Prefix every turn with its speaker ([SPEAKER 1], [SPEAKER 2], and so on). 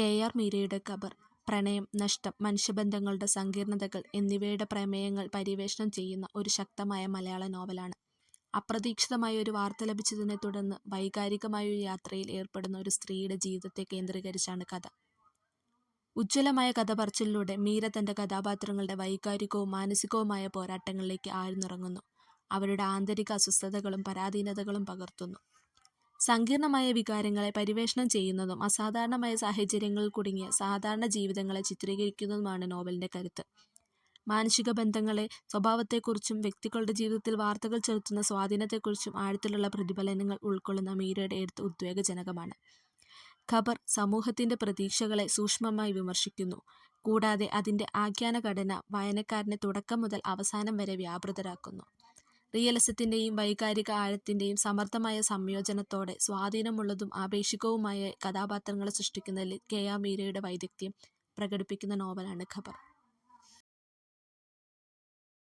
[SPEAKER 1] K. R. മീരയുടെ ഖബർ പ്രണയം നഷ്ടം മനുഷ്യബന്ധങ്ങളുടെ സങ്കീർണതകൾ എന്നിവയുടെ പ്രമേയങ്ങൾ പര്യവേഷണം ചെയ്യുന്ന ഒരു ശക്തമായ മലയാള നോവലാണ്. അപ്രതീക്ഷിതമായ ഒരു വാർത്ത ലഭിച്ചതിനെ തുടർന്ന് വൈകാരികമായ ഒരു യാത്രയിൽ ഏർപ്പെടുന്ന ഒരു സ്ത്രീയുടെ ജീവിതത്തെ കേന്ദ്രീകരിച്ചാണ് കഥ. ഉജ്ജ്വലമായ കഥ പറച്ചിലൂടെ മീര തന്റെ കഥാപാത്രങ്ങളുടെ വൈകാരികവും മാനസികവുമായ പോരാട്ടങ്ങളിലേക്ക് ആഴ്ന്നിറങ്ങുന്നു. അവരുടെ ആന്തരിക അസ്വസ്ഥതകളും പരാധീനതകളും പകർത്തുന്നു. സങ്കീർണമായ വികാരങ്ങളെ പരിവേഷണം ചെയ്യുന്നതും അസാധാരണമായ സാഹചര്യങ്ങളിൽ കുടുങ്ങിയ സാധാരണ ജീവിതങ്ങളെ ചിത്രീകരിക്കുന്നതുമാണ് നോവലിന്റെ കരുത്ത്. മാനുഷിക ബന്ധങ്ങളെ സ്വഭാവത്തെക്കുറിച്ചും വ്യക്തികളുടെ ജീവിതത്തിൽ വാർത്തകൾ ചെലുത്തുന്ന സ്വാധീനത്തെക്കുറിച്ചും ആഴത്തിലുള്ള പ്രതിഫലനങ്ങൾ ഉൾക്കൊള്ളുന്ന മീരയുടെ എഴുത്ത് ഉദ്വേഗജനകമാണ്. ഖബർ സമൂഹത്തിന്റെ പ്രതീക്ഷകളെ സൂക്ഷ്മമായി വിമർശിക്കുന്നു. കൂടാതെ അതിന്റെ ആഖ്യാന ഘടന വായനക്കാരനെ തുടക്കം മുതൽ അവസാനം വരെ വ്യാപൃതരാക്കുന്നു. റിയലിസത്തിന്റെയും വൈകാരിക ആഴത്തിന്റെയും സമർത്ഥമായ സംയോജനത്തോടെ സ്വാധീനമുള്ളതും ആപേക്ഷികവുമായ കഥാപാത്രങ്ങളെ സൃഷ്ടിക്കുന്നതിൽ കെ ആർ മീരയുടെ വൈദഗ്ധ്യം പ്രകടിപ്പിക്കുന്ന നോവലാണ് ഖബർ.